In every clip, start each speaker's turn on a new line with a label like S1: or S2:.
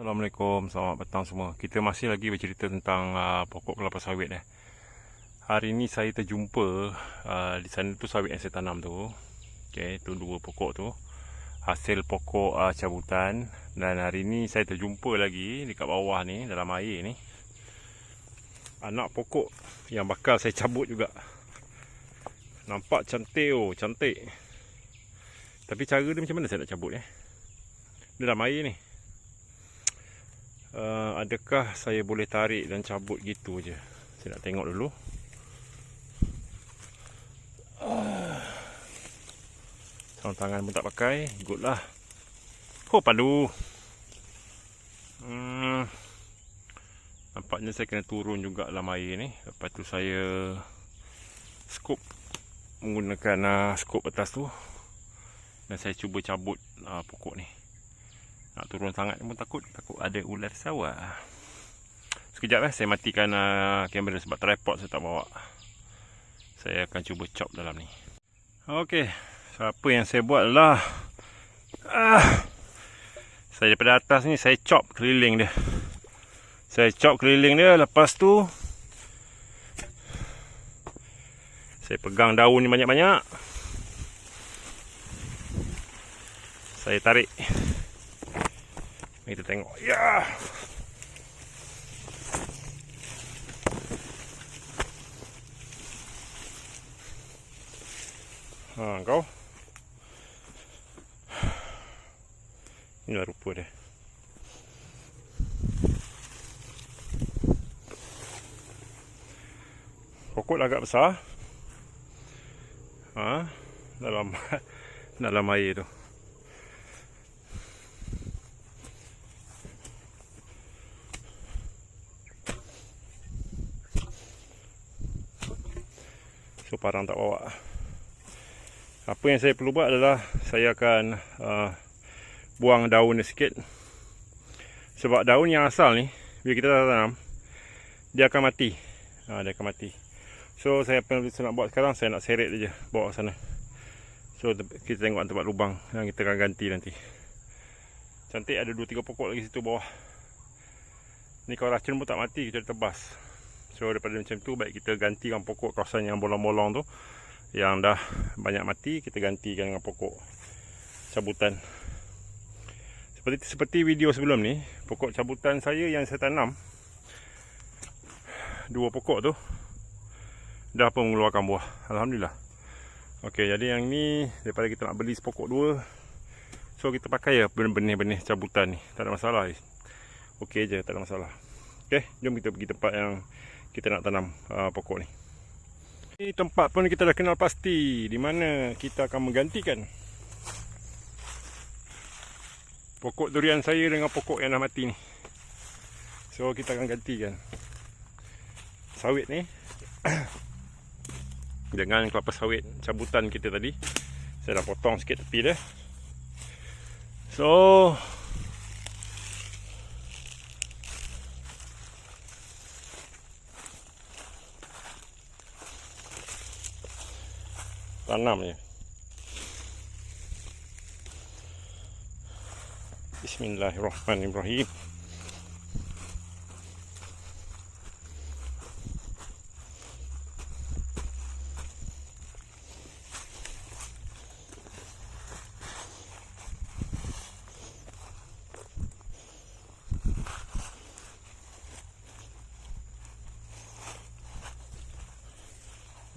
S1: Assalamualaikum, selamat petang semua. Kita masih lagi bercerita tentang uh, pokok kelapa sawit eh. Hari ini saya terjumpa uh, di sana tu sawit yang saya tanam tu. Okey, tu dua pokok tu. Hasil pokok uh, cabutan dan hari ini saya terjumpa lagi dekat bawah ni dalam air ni. Anak pokok yang bakal saya cabut juga. Nampak cantik oh, cantik. Tapi cara dia macam mana saya nak cabut eh? Dalam air ni uh, adakah saya boleh tarik dan cabut gitu je? Saya nak tengok dulu. Uh, sarung tangan pun tak pakai. Good lah oh padu. Hmm, nampaknya saya kena turun juga dalam air ni. Lepas tu saya scoop menggunakan uh, scoop atas tu. Dan saya cuba cabut uh, pokok ni nak turun sangat pun takut. Takut ada ular sawah. Sekejap eh. Saya matikan uh, kamera sebab tripod saya tak bawa. Saya akan cuba chop dalam ni. Ok. Apa yang saya buat adalah ah, saya daripada atas ni saya chop keliling dia. Saya chop keliling dia. Lepas tu saya pegang daun ni banyak-banyak. Saya tarik kita tengok. Ya. Ha, kau. Inilah rupa dia. Pokok agak besar. Ha, dalam dalam air tu. So parang tak bawa. Apa yang saya perlu buat adalah Saya akan uh, Buang daun ni sikit. Sebab daun yang asal ni Bila kita tanam Dia akan mati. Ha, Dia akan mati. So saya apa yang nak buat sekarang Saya nak seret je Bawa ke sana. So kita tengok tempat lubang Yang kita akan ganti nanti. Cantik ada 2-3 pokok lagi situ bawah. Ni kalau racun pun tak mati Kita tebas So daripada macam tu baik kita gantikan pokok kawasan yang bolong-bolong tu yang dah banyak mati kita gantikan dengan pokok cabutan. Seperti seperti video sebelum ni, pokok cabutan saya yang saya tanam dua pokok tu dah pun mengeluarkan buah. Alhamdulillah. Okey, jadi yang ni daripada kita nak beli sepokok dua so kita pakai ya benih-benih cabutan ni. Tak ada masalah. Okey je, tak ada masalah. Okey, jom kita pergi tempat yang kita nak tanam uh, pokok ni. Ini tempat pun kita dah kenal pasti di mana kita akan menggantikan pokok durian saya dengan pokok yang dah mati ni. So kita akan gantikan sawit ni dengan kelapa sawit cabutan kita tadi. Saya dah potong sikit tepi dia. So tanam ya. Bismillahirrahmanirrahim.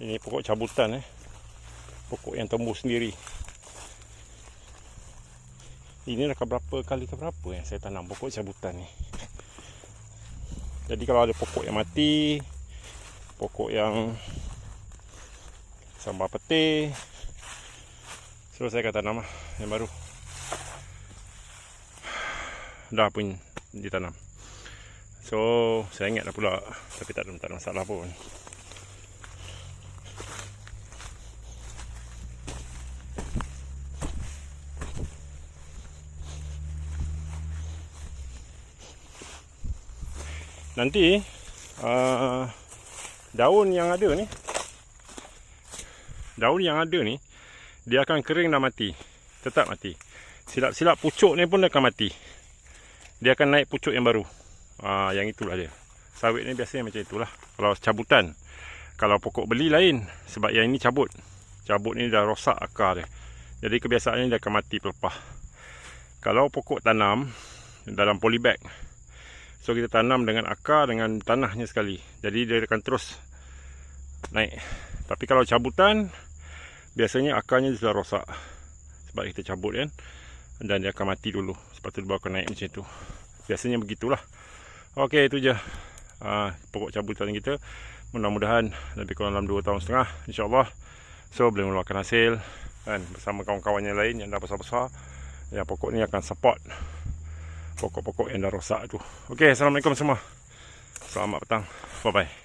S1: Ini pokok cabutan eh pokok yang tumbuh sendiri. Ini dah berapa kali ke berapa yang saya tanam pokok cabutan ni? Jadi kalau ada pokok yang mati pokok yang sambar peti so saya akan tanam lah yang baru. Dah pun ditanam. So saya ingat dah pula tapi tak ada, tak ada masalah pun nanti uh, daun yang ada ni daun yang ada ni dia akan kering dan mati tetap mati silap-silap pucuk ni pun akan mati dia akan naik pucuk yang baru. Ah, yang itulah dia. Sawit ni biasanya macam itulah. Kalau cabutan. Kalau pokok beli lain. Sebab yang ini cabut. Cabut ni dah rosak akar dia. Jadi kebiasaannya dia akan mati pelepah. Kalau pokok tanam dalam polybag. So kita tanam dengan akar dengan tanahnya sekali. Jadi dia akan terus naik. Tapi kalau cabutan biasanya akarnya sudah rosak. Sebab kita cabut kan. Dan dia akan mati dulu. Sebab tu baru akan naik macam tu. Biasanya begitulah. Okey itu je. Uh, pokok cabutan kita. Mudah-mudahan lebih kurang dalam 2 tahun setengah. InsyaAllah. So boleh mengeluarkan hasil. Kan, bersama kawan-kawan yang lain yang dah besar-besar. Yang pokok ni akan support. Pokok-pokok yang dah rosak tu. Okey. Assalamualaikum semua. Selamat petang. Bye-bye.